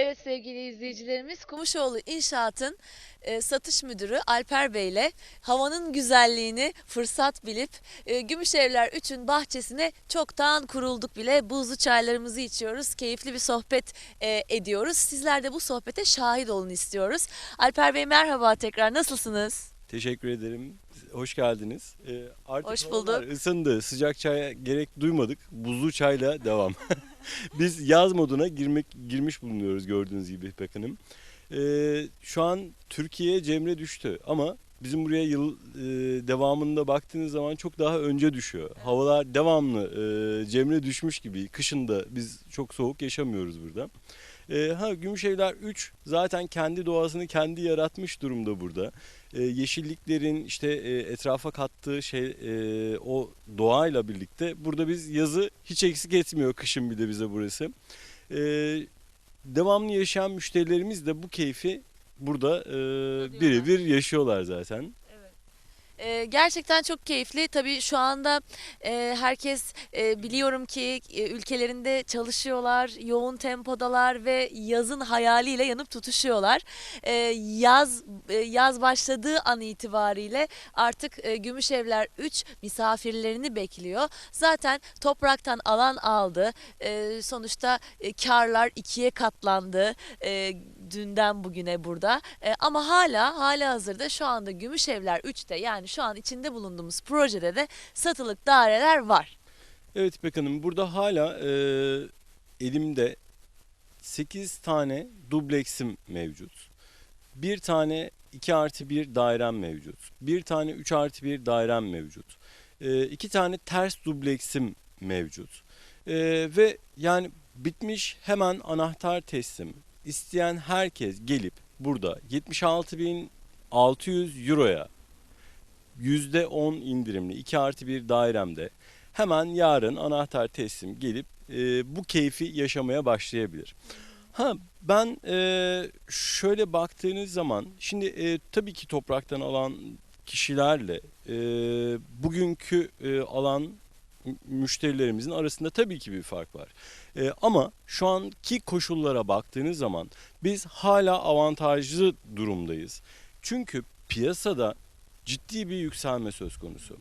Evet sevgili izleyicilerimiz Kumuşoğlu İnşaat'ın e, satış müdürü Alper Bey ile havanın güzelliğini fırsat bilip e, Gümüşevler 3'ün bahçesine çoktan kurulduk bile. Buzlu çaylarımızı içiyoruz. Keyifli bir sohbet e, ediyoruz. Sizler de bu sohbete şahit olun istiyoruz. Alper Bey merhaba tekrar nasılsınız? Teşekkür ederim. Hoş geldiniz. Ee, artık Hoş bulduk. ısındı. Sıcak çaya gerek duymadık. Buzlu çayla devam. Biz yaz moduna girmek girmiş bulunuyoruz gördüğünüz gibi İpek Hanım. Ee, şu an Türkiye Cemre düştü ama bizim buraya yıl e, devamında baktığınız zaman çok daha önce düşüyor. Havalar devamlı e, Cemre düşmüş gibi. Kışında biz çok soğuk yaşamıyoruz burada. Ee, ha Gümüşevler 3 zaten kendi doğasını kendi yaratmış durumda burada. Ee, yeşilliklerin işte e, etrafa kattığı şey e, o doğayla birlikte burada biz yazı hiç eksik etmiyor kışın bir de bize burası. Ee, devamlı yaşayan müşterilerimiz de bu keyfi burada e, birebir yaşıyorlar zaten. Ee, gerçekten çok keyifli. Tabii şu anda e, herkes e, biliyorum ki e, ülkelerinde çalışıyorlar, yoğun tempodalar ve yazın hayaliyle yanıp tutuşuyorlar. E, yaz e, yaz başladığı an itibariyle artık e, Gümüşevler 3 misafirlerini bekliyor. Zaten topraktan alan aldı. E, sonuçta e, karlar ikiye katlandı. E, dünden bugüne burada. E, ama hala hala hazırda şu anda Gümüşevler 3'te yani şu an içinde bulunduğumuz projede de satılık daireler var. Evet İpek Hanım burada hala e, elimde 8 tane dubleksim mevcut. Bir tane 2 artı 1 dairem mevcut. Bir tane 3 artı 1 dairem mevcut. E, iki tane ters dubleksim mevcut. E, ve yani bitmiş hemen anahtar teslim. İsteyen herkes gelip burada 76.600 euroya %10 indirimli 2 artı 1 dairemde hemen yarın anahtar teslim gelip e, bu keyfi yaşamaya başlayabilir. Ha ben e, şöyle baktığınız zaman şimdi e, tabii ki topraktan alan kişilerle e, bugünkü e, alan mü- müşterilerimizin arasında tabii ki bir fark var. E, ama şu anki koşullara baktığınız zaman biz hala avantajlı durumdayız. Çünkü piyasada ciddi bir yükselme söz konusu.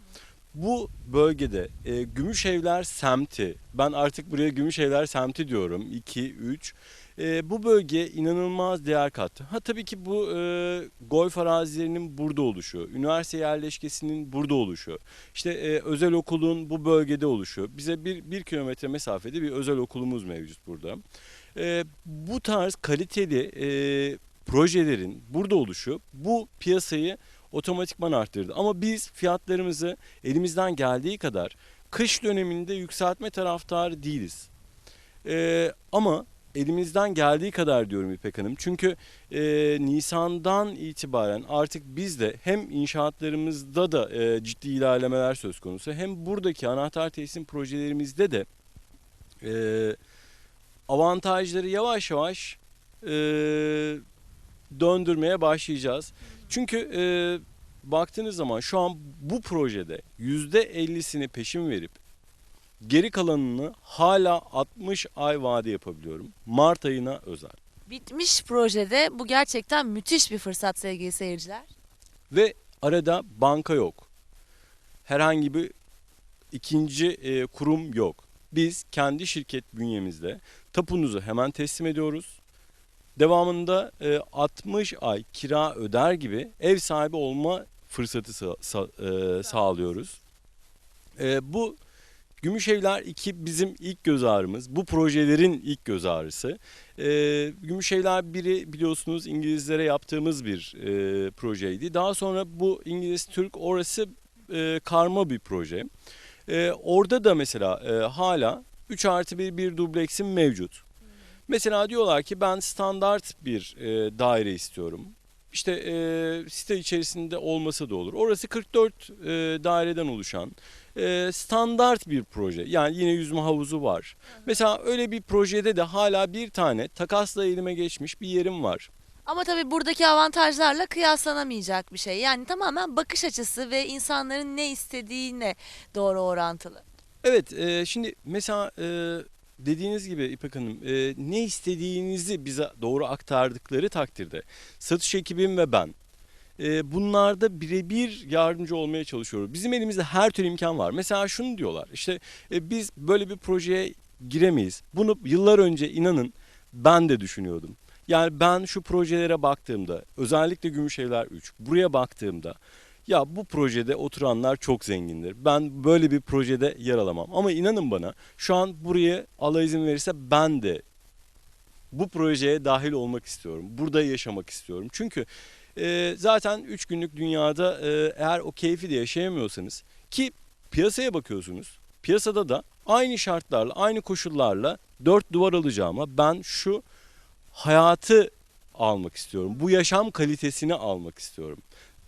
Bu bölgede e, Gümüşevler semti, ben artık buraya Gümüşevler semti diyorum 2 3 e, bu bölge inanılmaz değer kattı. Ha tabii ki bu e, golf arazilerinin burada oluşu, üniversite yerleşkesinin burada oluşu, işte e, özel okulun bu bölgede oluşu. Bize bir, bir kilometre mesafede bir özel okulumuz mevcut burada. E, bu tarz kaliteli e, projelerin burada oluşu bu piyasayı otomatikman arttırdı. Ama biz fiyatlarımızı elimizden geldiği kadar kış döneminde yükseltme taraftarı değiliz. Ee, ama elimizden geldiği kadar diyorum İpek Hanım. Çünkü e, Nisan'dan itibaren artık biz de hem inşaatlarımızda da e, ciddi ilerlemeler söz konusu hem buradaki anahtar teslim projelerimizde de e, avantajları yavaş yavaş e, döndürmeye başlayacağız. Çünkü e, baktığınız zaman şu an bu projede %50'sini peşin verip geri kalanını hala 60 ay vade yapabiliyorum. Mart ayına özel. Bitmiş projede bu gerçekten müthiş bir fırsat sevgili seyirciler. Ve arada banka yok. Herhangi bir ikinci e, kurum yok. Biz kendi şirket bünyemizde tapunuzu hemen teslim ediyoruz. Devamında e, 60 ay kira öder gibi ev sahibi olma fırsatı sa- sa- e, sağlıyoruz. E, bu Gümüşevler 2 bizim ilk göz ağrımız. Bu projelerin ilk göz ağrısı. E, Gümüşevler 1'i biliyorsunuz İngilizlere yaptığımız bir e, projeydi. Daha sonra bu İngiliz-Türk orası e, karma bir proje. E, orada da mesela e, hala 3 artı 1 bir dubleksim mevcut. Mesela diyorlar ki ben standart bir e, daire istiyorum. İşte e, site içerisinde olması da olur. Orası 44 e, daireden oluşan e, standart bir proje. Yani yine yüzme havuzu var. Mesela öyle bir projede de hala bir tane takasla elime geçmiş bir yerim var. Ama tabii buradaki avantajlarla kıyaslanamayacak bir şey. Yani tamamen bakış açısı ve insanların ne istediğine doğru orantılı. Evet, e, şimdi mesela e, dediğiniz gibi İpek Hanım e, ne istediğinizi bize doğru aktardıkları takdirde satış ekibim ve ben e, bunlarda birebir yardımcı olmaya çalışıyoruz. Bizim elimizde her türlü imkan var. Mesela şunu diyorlar işte e, biz böyle bir projeye giremeyiz. Bunu yıllar önce inanın ben de düşünüyordum. Yani ben şu projelere baktığımda özellikle Gümüşevler 3 buraya baktığımda ya bu projede oturanlar çok zengindir. Ben böyle bir projede yer alamam. Ama inanın bana şu an buraya Allah izin verirse ben de bu projeye dahil olmak istiyorum. Burada yaşamak istiyorum. Çünkü e, zaten 3 günlük dünyada e, eğer o keyfi de yaşayamıyorsanız ki piyasaya bakıyorsunuz. Piyasada da aynı şartlarla, aynı koşullarla dört duvar alacağıma ben şu hayatı almak istiyorum. Bu yaşam kalitesini almak istiyorum.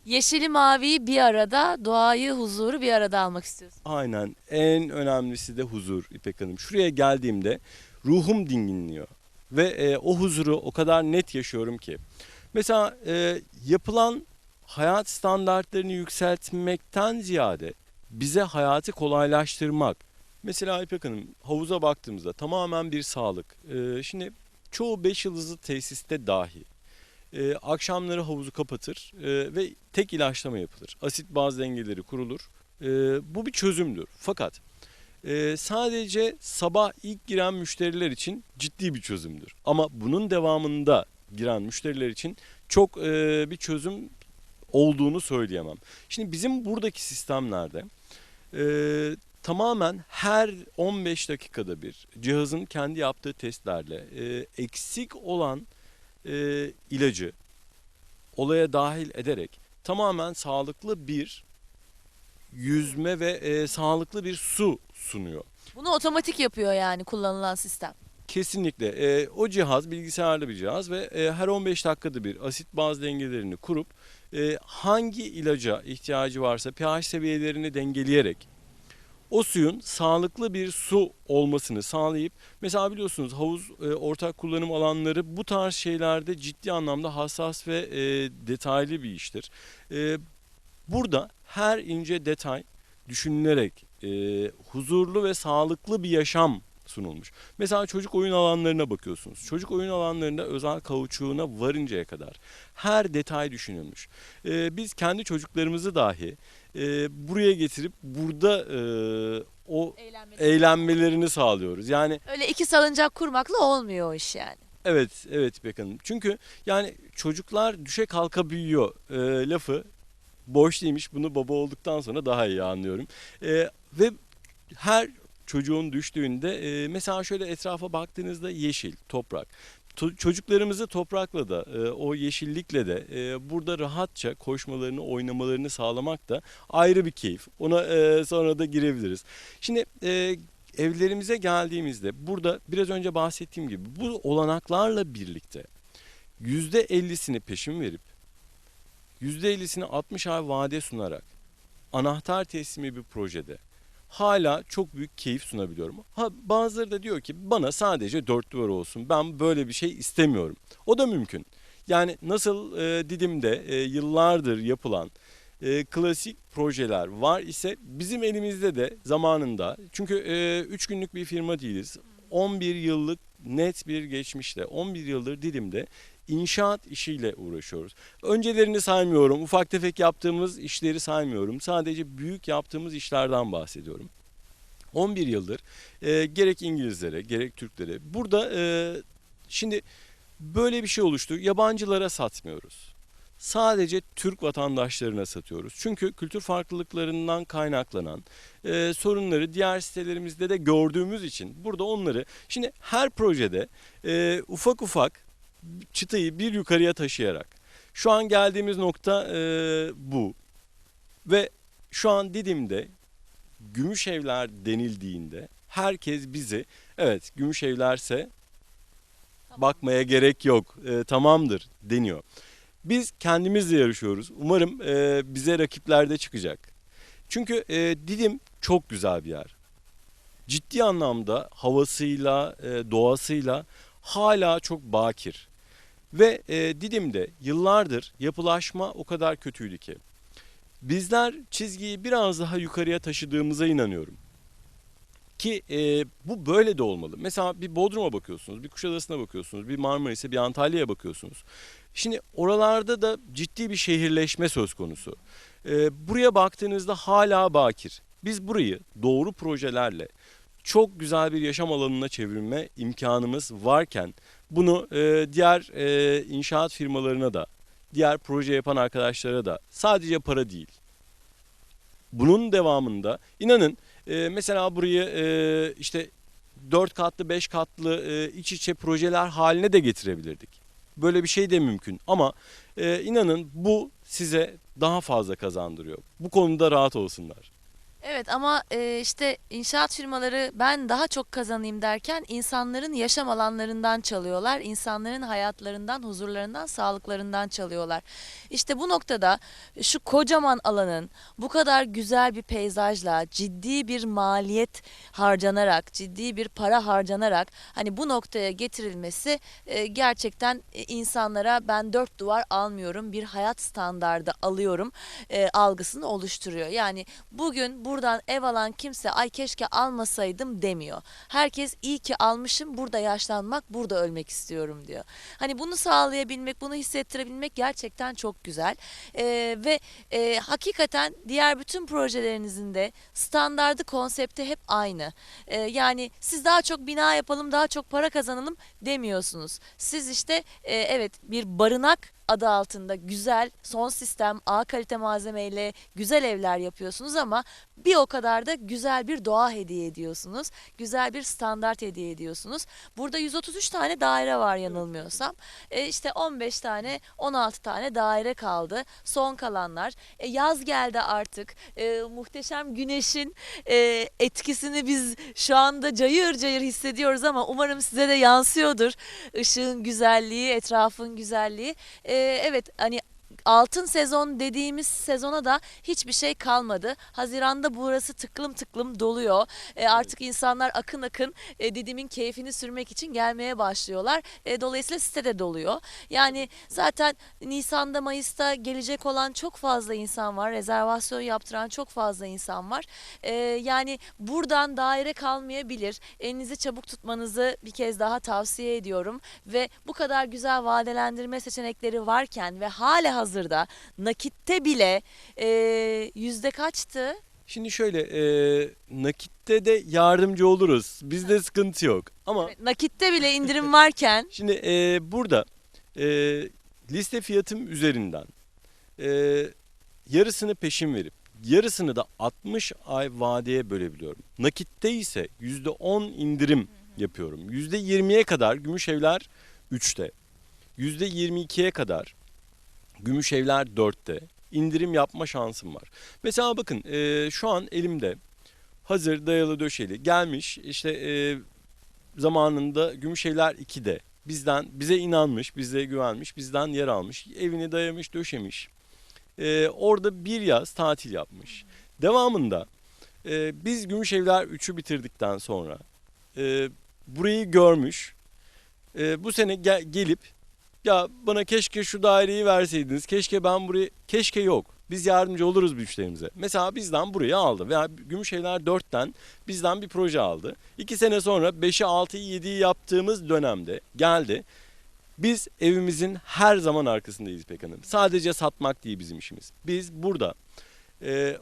Yeşili maviyi bir arada, doğayı, huzuru bir arada almak istiyorsun. Aynen en önemlisi de huzur İpek Hanım. Şuraya geldiğimde ruhum dinginliyor. Ve e, o huzuru o kadar net yaşıyorum ki. Mesela e, yapılan hayat standartlarını yükseltmekten ziyade bize hayatı kolaylaştırmak. Mesela İpek Hanım havuza baktığımızda tamamen bir sağlık. E, şimdi çoğu 5 yıldızlı tesiste dahi e, akşamları havuzu kapatır e, ve tek ilaçlama yapılır. Asit baz dengeleri kurulur. E, bu bir çözümdür. Fakat e, sadece sabah ilk giren müşteriler için ciddi bir çözümdür. Ama bunun devamında giren müşteriler için çok e, bir çözüm olduğunu söyleyemem. Şimdi bizim buradaki sistemlerde e, tamamen her 15 dakikada bir cihazın kendi yaptığı testlerle e, eksik olan e, ilacı olaya dahil ederek tamamen sağlıklı bir yüzme ve e, sağlıklı bir su sunuyor. Bunu otomatik yapıyor yani kullanılan sistem. Kesinlikle. E, o cihaz bilgisayarlı bir cihaz ve e, her 15 dakikada bir asit baz dengelerini kurup e, hangi ilaca ihtiyacı varsa pH seviyelerini dengeleyerek o suyun sağlıklı bir su olmasını sağlayıp mesela biliyorsunuz havuz e, ortak kullanım alanları bu tarz şeylerde ciddi anlamda hassas ve e, detaylı bir iştir. E, burada her ince detay düşünülerek e, huzurlu ve sağlıklı bir yaşam sunulmuş. Mesela çocuk oyun alanlarına bakıyorsunuz. Çocuk oyun alanlarında özel kauçuğuna varıncaya kadar her detay düşünülmüş. E, biz kendi çocuklarımızı dahi e, buraya getirip burada e, o eğlenmelerini sağlıyoruz. Yani Öyle iki salıncak kurmakla olmuyor o iş yani. evet evet İpek Hanım. Çünkü yani çocuklar düşe kalka büyüyor e, lafı boş değilmiş. Bunu baba olduktan sonra daha iyi anlıyorum. E, ve her çocuğun düştüğünde e, mesela şöyle etrafa baktığınızda yeşil, toprak. To- çocuklarımızı toprakla da e, o yeşillikle de e, burada rahatça koşmalarını, oynamalarını sağlamak da ayrı bir keyif. Ona e, sonra da girebiliriz. Şimdi e, evlerimize geldiğimizde burada biraz önce bahsettiğim gibi bu olanaklarla birlikte %50'sini peşin verip %50'sini 60 ay vade sunarak anahtar teslimi bir projede hala çok büyük keyif sunabiliyorum. Ha bazıları da diyor ki bana sadece dört duvar olsun. Ben böyle bir şey istemiyorum. O da mümkün. Yani nasıl e, Didim'de e, yıllardır yapılan e, klasik projeler var ise bizim elimizde de zamanında çünkü 3 günlük bir firma değiliz. 11 yıllık net bir geçmişte 11 yıldır Didim'de inşaat işiyle uğraşıyoruz. Öncelerini saymıyorum. Ufak tefek yaptığımız işleri saymıyorum. Sadece büyük yaptığımız işlerden bahsediyorum. 11 yıldır e, gerek İngilizlere gerek Türklere burada e, şimdi böyle bir şey oluştu. Yabancılara satmıyoruz. Sadece Türk vatandaşlarına satıyoruz. Çünkü kültür farklılıklarından kaynaklanan e, sorunları diğer sitelerimizde de gördüğümüz için burada onları şimdi her projede e, ufak ufak çıtayı bir yukarıya taşıyarak şu an geldiğimiz nokta e, bu ve şu an Didim'de gümüş evler denildiğinde herkes bizi evet gümüş evlerse bakmaya gerek yok e, tamamdır deniyor. Biz kendimizle yarışıyoruz. Umarım e, bize rakipler de çıkacak. Çünkü e, Didim çok güzel bir yer. Ciddi anlamda havasıyla, e, doğasıyla hala çok bakir. Ve e, Didim'de yıllardır yapılaşma o kadar kötüydü ki. Bizler çizgiyi biraz daha yukarıya taşıdığımıza inanıyorum. Ki e, bu böyle de olmalı. Mesela bir Bodrum'a bakıyorsunuz, bir Kuşadası'na bakıyorsunuz, bir Marmaris'e, bir Antalya'ya bakıyorsunuz. Şimdi oralarda da ciddi bir şehirleşme söz konusu. E, buraya baktığınızda hala bakir. Biz burayı doğru projelerle çok güzel bir yaşam alanına çevirme imkanımız varken bunu e, diğer e, inşaat firmalarına da, diğer proje yapan arkadaşlara da sadece para değil. Bunun devamında inanın e, mesela burayı e, işte 4 katlı 5 katlı e, iç içe projeler haline de getirebilirdik. Böyle bir şey de mümkün ama e, inanın bu size daha fazla kazandırıyor. Bu konuda rahat olsunlar. Evet ama işte inşaat firmaları ben daha çok kazanayım derken insanların yaşam alanlarından çalıyorlar. insanların hayatlarından, huzurlarından, sağlıklarından çalıyorlar. İşte bu noktada şu kocaman alanın bu kadar güzel bir peyzajla, ciddi bir maliyet harcanarak, ciddi bir para harcanarak hani bu noktaya getirilmesi gerçekten insanlara ben dört duvar almıyorum, bir hayat standardı alıyorum algısını oluşturuyor. Yani bugün buradan ev alan kimse ay keşke almasaydım demiyor. Herkes iyi ki almışım burada yaşlanmak burada ölmek istiyorum diyor. Hani bunu sağlayabilmek bunu hissettirebilmek gerçekten çok güzel. Ee, ve e, hakikaten diğer bütün projelerinizin de standardı konsepti hep aynı. Ee, yani siz daha çok bina yapalım daha çok para kazanalım demiyorsunuz. Siz işte e, evet bir barınak adı altında güzel son sistem A kalite malzemeyle güzel evler yapıyorsunuz ama bir o kadar da güzel bir doğa hediye ediyorsunuz. Güzel bir standart hediye ediyorsunuz. Burada 133 tane daire var yanılmıyorsam. E işte 15 tane 16 tane daire kaldı. Son kalanlar. E yaz geldi artık. E, muhteşem güneşin e, etkisini biz şu anda cayır cayır hissediyoruz ama umarım size de yansıyordur. Işığın güzelliği, etrafın güzelliği. E, evet hani altın sezon dediğimiz sezona da hiçbir şey kalmadı. Haziranda burası tıklım tıklım doluyor. E, artık insanlar akın akın e, Didim'in keyfini sürmek için gelmeye başlıyorlar. E, dolayısıyla site de doluyor. Yani zaten Nisan'da Mayıs'ta gelecek olan çok fazla insan var. Rezervasyon yaptıran çok fazla insan var. E, yani buradan daire kalmayabilir. Elinizi çabuk tutmanızı bir kez daha tavsiye ediyorum. Ve bu kadar güzel vadelendirme seçenekleri varken ve hala hazırda nakitte bile e, yüzde kaçtı? Şimdi şöyle e, nakitte de yardımcı oluruz. Bizde sıkıntı yok. Ama Evet, Nakitte bile indirim varken Şimdi e, burada e, liste fiyatım üzerinden e, yarısını peşin verip yarısını da 60 ay vadeye bölebiliyorum. Nakitte ise %10 indirim yapıyorum. %20'ye kadar gümüş evler 3'te. %22'ye kadar gümüş evler 4'te indirim yapma şansım var. Mesela bakın e, şu an elimde hazır dayalı döşeli gelmiş işte e, zamanında Gümüşevler 2'de bizden bize inanmış, bize güvenmiş, bizden yer almış, evini dayamış, döşemiş. Ee, orada bir yaz tatil yapmış. Devamında e, biz Gümüşevler 3'ü bitirdikten sonra e, burayı görmüş. E, bu sene gel- gelip ya bana keşke şu daireyi verseydiniz, keşke ben burayı, keşke yok. Biz yardımcı oluruz müşterimize. Mesela bizden burayı aldı veya Gümüşevler 4'ten bizden bir proje aldı. İki sene sonra 5'i 6'yı 7'yi yaptığımız dönemde geldi. Biz evimizin her zaman arkasındayız İpek Hanım. Sadece satmak değil bizim işimiz. Biz burada e,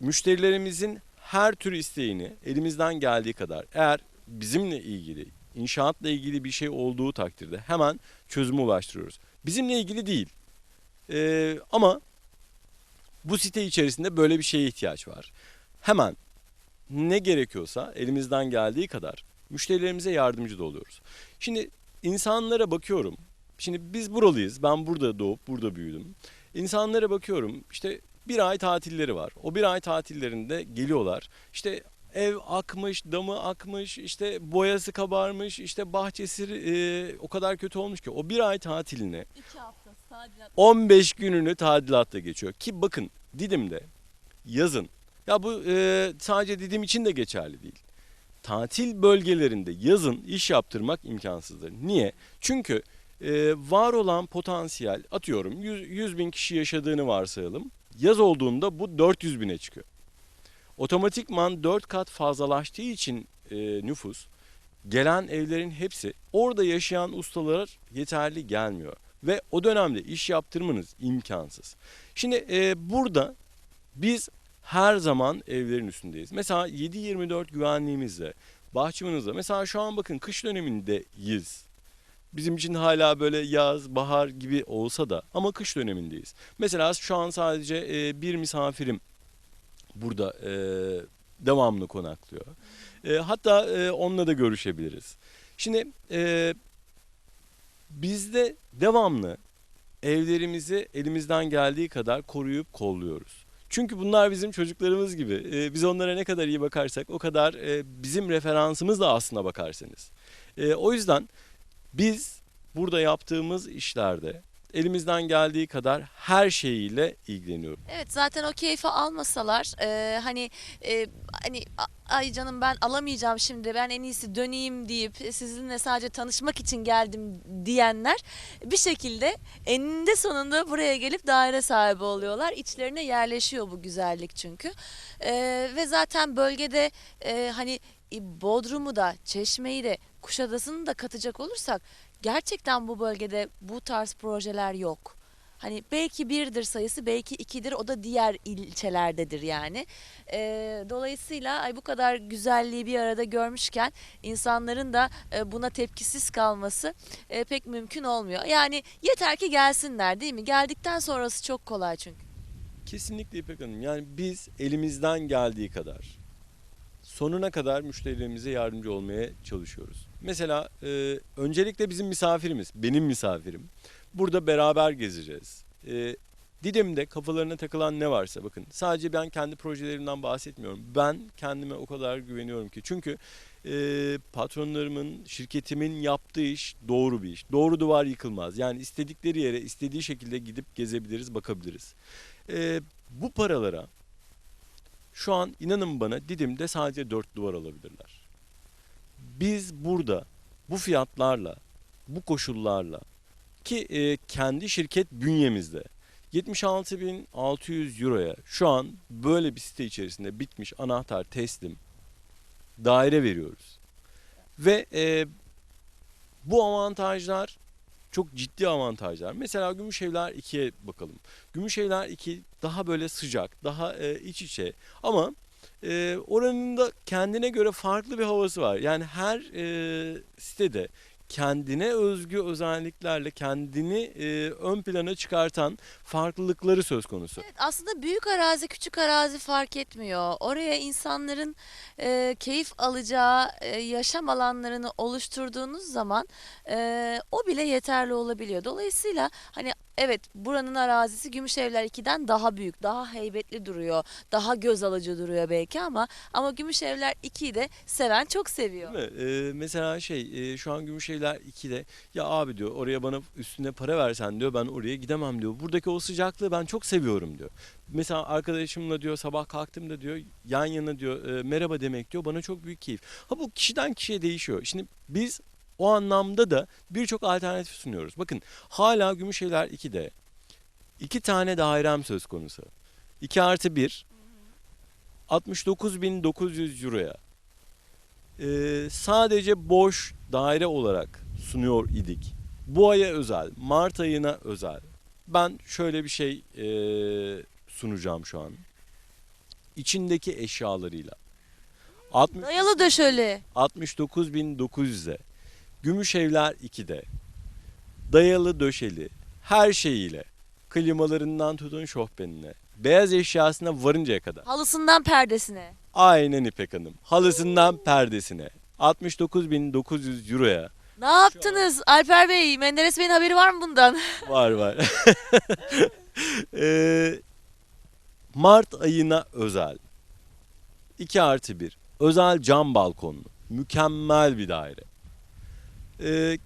müşterilerimizin her tür isteğini elimizden geldiği kadar eğer bizimle ilgili inşaatla ilgili bir şey olduğu takdirde hemen çözüme ulaştırıyoruz. Bizimle ilgili değil. E, ama bu site içerisinde böyle bir şeye ihtiyaç var. Hemen ne gerekiyorsa elimizden geldiği kadar müşterilerimize yardımcı da oluyoruz. Şimdi insanlara bakıyorum. Şimdi biz buralıyız. Ben burada doğup burada büyüdüm. İnsanlara bakıyorum. İşte bir ay tatilleri var. O bir ay tatillerinde geliyorlar. İşte ev akmış, damı akmış, işte boyası kabarmış, işte bahçesi e, o kadar kötü olmuş ki o bir ay tatilini 2 hafta tadilat 15 gününü tadilatta geçiyor. Ki bakın Didim'de yazın ya bu e, sadece Didim için de geçerli değil. Tatil bölgelerinde yazın iş yaptırmak imkansızdır. Niye? Çünkü e, var olan potansiyel atıyorum 100, 100 bin kişi yaşadığını varsayalım. Yaz olduğunda bu 400 bine çıkıyor. Otomatikman 4 kat fazlalaştığı için e, nüfus gelen evlerin hepsi orada yaşayan ustalar yeterli gelmiyor. Ve o dönemde iş yaptırmanız imkansız. Şimdi e, burada biz her zaman evlerin üstündeyiz. Mesela 7-24 güvenliğimizle, bahçıvanızla. Mesela şu an bakın kış dönemindeyiz. Bizim için hala böyle yaz, bahar gibi olsa da ama kış dönemindeyiz. Mesela şu an sadece e, bir misafirim burada e, devamlı konaklıyor. E, hatta e, onunla da görüşebiliriz. Şimdi e, bizde devamlı evlerimizi elimizden geldiği kadar koruyup kolluyoruz. Çünkü bunlar bizim çocuklarımız gibi. E, biz onlara ne kadar iyi bakarsak o kadar e, bizim referansımız da aslına bakarsanız. E, o yüzden biz burada yaptığımız işlerde elimizden geldiği kadar her şeyiyle ilgileniyoruz. Evet zaten o keyfi almasalar e, hani e, hani "A- ay canım ben alamayacağım şimdi ben en iyisi döneyim deyip sizinle sadece tanışmak için geldim diyenler bir şekilde eninde sonunda buraya gelip daire sahibi oluyorlar. İçlerine yerleşiyor bu güzellik çünkü. E, ve zaten bölgede e, hani e, Bodrum'u da Çeşme'yi de Kuşadası'nı da katacak olursak gerçekten bu bölgede bu tarz projeler yok. Hani belki birdir sayısı, belki ikidir. O da diğer ilçelerdedir yani. Ee, dolayısıyla ay bu kadar güzelliği bir arada görmüşken insanların da e, buna tepkisiz kalması e, pek mümkün olmuyor. Yani yeter ki gelsinler, değil mi? Geldikten sonrası çok kolay çünkü. Kesinlikle İpek Hanım. Yani biz elimizden geldiği kadar sonuna kadar müşterilerimize yardımcı olmaya çalışıyoruz. Mesela e, öncelikle bizim misafirimiz, benim misafirim. Burada beraber gezeceğiz. E, Didim'de kafalarına takılan ne varsa bakın sadece ben kendi projelerimden bahsetmiyorum. Ben kendime o kadar güveniyorum ki. Çünkü e, patronlarımın, şirketimin yaptığı iş doğru bir iş. Doğru duvar yıkılmaz. Yani istedikleri yere istediği şekilde gidip gezebiliriz, bakabiliriz. E, bu paralara şu an inanın bana Didim'de sadece dört duvar alabilirler. Biz burada bu fiyatlarla, bu koşullarla ki e, kendi şirket bünyemizde 76.600 euroya şu an böyle bir site içerisinde bitmiş anahtar teslim daire veriyoruz. Ve e, bu avantajlar çok ciddi avantajlar. Mesela Gümüşevler 2'ye bakalım. Gümüşevler 2 daha böyle sıcak, daha e, iç içe ama e, oranın da kendine göre farklı bir havası var. Yani her e, sitede kendine özgü özelliklerle kendini e, ön plana çıkartan farklılıkları söz konusu. Evet, aslında büyük arazi, küçük arazi fark etmiyor. Oraya insanların e, keyif alacağı e, yaşam alanlarını oluşturduğunuz zaman e, o bile yeterli olabiliyor. Dolayısıyla hani evet buranın arazisi Gümüşevler 2'den daha büyük, daha heybetli duruyor, daha göz alıcı duruyor belki ama ama Gümüşevler 2'yi de seven çok seviyor. Değil mi? Ee, mesela şey e, şu an Gümüşevler 2'de ya abi diyor oraya bana üstüne para versen diyor ben oraya gidemem diyor. Buradaki o sıcaklığı ben çok seviyorum diyor. Mesela arkadaşımla diyor sabah kalktığımda diyor yan yana diyor e, merhaba demek diyor bana çok büyük keyif. Ha bu kişiden kişiye değişiyor. Şimdi biz o anlamda da birçok alternatif sunuyoruz. Bakın hala Gümüşevler 2'de iki tane dairem söz konusu. 2 artı 1 69.900 euroya Ee, sadece boş daire olarak sunuyor idik. Bu aya özel, Mart ayına özel. Ben şöyle bir şey e, sunacağım şu an. İçindeki eşyalarıyla. 60 Dayalı da şöyle. 69.900'e. Gümüşevler 2'de. Dayalı döşeli. Her şeyiyle. Klimalarından tutun şofbenine. Beyaz eşyasına varıncaya kadar. Halısından perdesine. Aynen İpek Hanım. Halısından perdesine. 69.900 euroya. Ne yaptınız Alper Bey? Menderes Bey'in haberi var mı bundan? Var var. Ee, Mart ayına özel. 2 artı 1. Özel cam balkonlu. Mükemmel bir daire. Ee,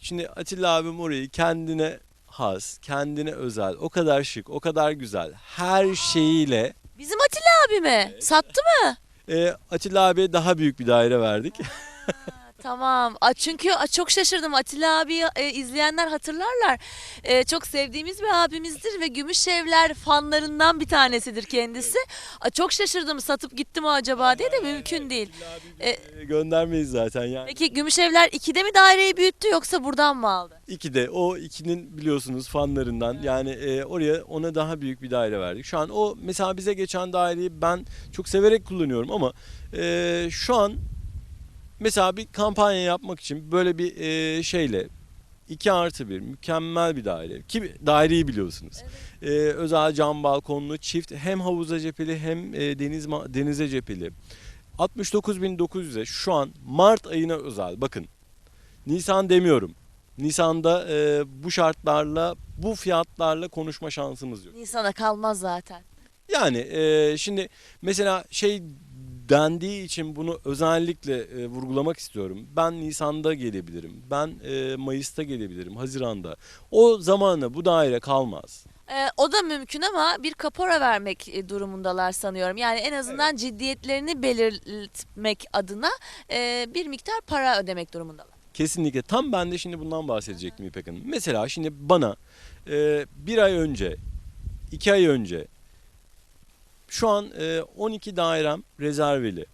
şimdi Atilla abim orayı kendine has, kendine özel, o kadar şık, o kadar güzel. Her şeyiyle Bizim Atilla abi mi? Sattı mı? E, Atilla abiye daha büyük bir daire verdik. Tamam. A, çünkü a, çok şaşırdım. Atilla abi e, izleyenler hatırlarlar. E, çok sevdiğimiz bir abimizdir ve Gümüşevler fanlarından bir tanesidir kendisi. A, çok şaşırdım. Satıp gitti mi acaba diye de mümkün değil. E, Ee, Göndermeyiz zaten yani. peki Gümüşevler 2'de mi daireyi büyüttü yoksa buradan mı aldı? İki de o ikinin biliyorsunuz fanlarından yani e, oraya ona daha büyük bir daire verdik. Şu an o mesela bize geçen daireyi ben çok severek kullanıyorum ama e, şu an mesela bir kampanya yapmak için böyle bir e, şeyle 2 artı bir mükemmel bir daire. Ki daireyi biliyorsunuz. E, özel cam balkonlu çift hem havuza cepheli hem e, deniz denize cepheli. 69.900'e şu an Mart ayına özel bakın. Nisan demiyorum. Nisan'da e, bu şartlarla, bu fiyatlarla konuşma şansımız yok. Nisan'a kalmaz zaten. Yani e, şimdi mesela şey dendiği için bunu özellikle e, vurgulamak istiyorum. Ben Nisan'da gelebilirim. Ben e, Mayıs'ta gelebilirim. Haziran'da. O zamanla bu daire kalmaz. E, o da mümkün ama bir kapora vermek e, durumundalar sanıyorum. Yani en azından ciddiyetlerini belirtmek adına e, bir miktar para ödemek durumundalar. Kesinlikle. Tam ben de şimdi bundan bahsedecektim İpek Hanım. Mesela şimdi bana e, bir ay önce, iki ay önce şu an e, 12 dairem rezerveli.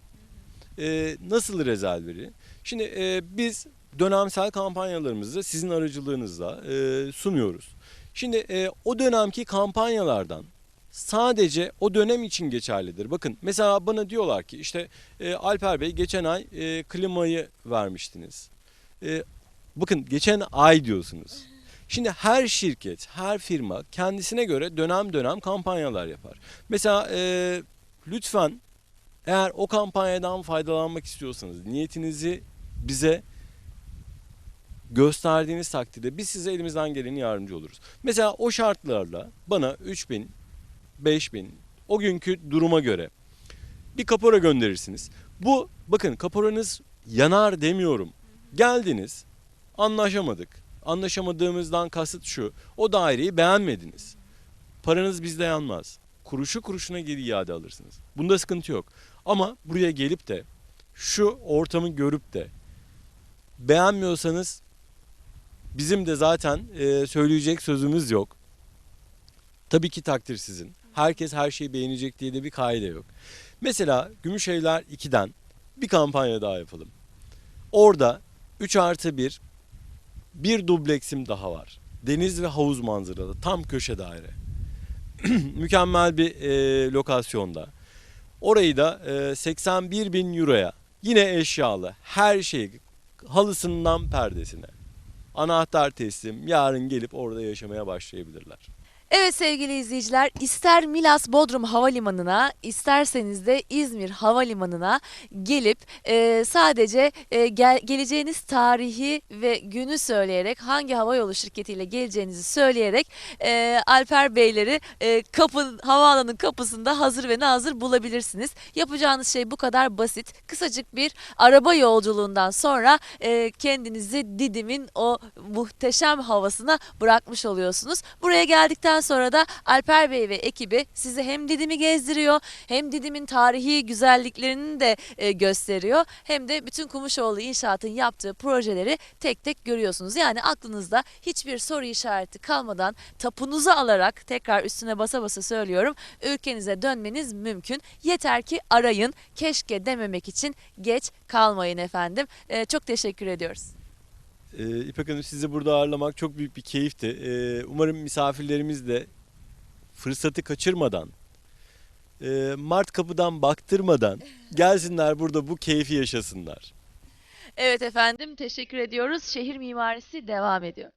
E, nasıl rezerveli? Şimdi e, biz dönemsel kampanyalarımızı sizin aracılığınızla e, sunuyoruz. Şimdi e, o dönemki kampanyalardan sadece o dönem için geçerlidir. Bakın mesela bana diyorlar ki işte e, Alper Bey geçen ay e, klimayı vermiştiniz. E, bakın geçen ay diyorsunuz. Şimdi her şirket, her firma kendisine göre dönem dönem kampanyalar yapar. Mesela e, lütfen eğer o kampanyadan faydalanmak istiyorsanız niyetinizi bize gösterdiğiniz takdirde biz size elimizden geleni yardımcı oluruz. Mesela o şartlarla bana 3000, 5000 o günkü duruma göre bir kapora gönderirsiniz. Bu bakın kaporanız yanar demiyorum. Geldiniz, anlaşamadık. Anlaşamadığımızdan kasıt şu. O daireyi beğenmediniz. Paranız bizde yanmaz. Kuruşu kuruşuna geri iade alırsınız. Bunda sıkıntı yok. Ama buraya gelip de şu ortamı görüp de beğenmiyorsanız bizim de zaten e, söyleyecek sözümüz yok. Tabii ki takdir sizin. Herkes her şeyi beğenecek diye de bir kaide yok. Mesela Gümüşevler 2'den bir kampanya daha yapalım. Orada 3 artı 1 bir dubleksim daha var. Deniz ve havuz manzaralı tam köşe daire. Mükemmel bir e, lokasyonda. Orayı da e, 81 bin euroya yine eşyalı her şey halısından perdesine. Anahtar teslim yarın gelip orada yaşamaya başlayabilirler. Evet sevgili izleyiciler ister Milas Bodrum Havalimanı'na isterseniz de İzmir Havalimanı'na gelip e, sadece e, gel- geleceğiniz tarihi ve günü söyleyerek hangi havayolu şirketiyle geleceğinizi söyleyerek e, Alper Beyleri e, kapı, havaalanının kapısında hazır ve nazır bulabilirsiniz. Yapacağınız şey bu kadar basit. Kısacık bir araba yolculuğundan sonra e, kendinizi Didim'in o muhteşem havasına bırakmış oluyorsunuz. Buraya geldikten sonra da Alper Bey ve ekibi sizi hem Didim'i gezdiriyor hem Didim'in tarihi güzelliklerini de e, gösteriyor. Hem de bütün Kumuşoğlu İnşaat'ın yaptığı projeleri tek tek görüyorsunuz. Yani aklınızda hiçbir soru işareti kalmadan tapunuzu alarak tekrar üstüne basa basa söylüyorum ülkenize dönmeniz mümkün. Yeter ki arayın. Keşke dememek için geç kalmayın efendim. E, çok teşekkür ediyoruz. Ee, İpek Hanım sizi burada ağırlamak çok büyük bir keyifti. Ee, umarım misafirlerimiz de fırsatı kaçırmadan, e, Mart kapıdan baktırmadan gelsinler burada bu keyfi yaşasınlar. Evet efendim teşekkür ediyoruz. Şehir mimarisi devam ediyor.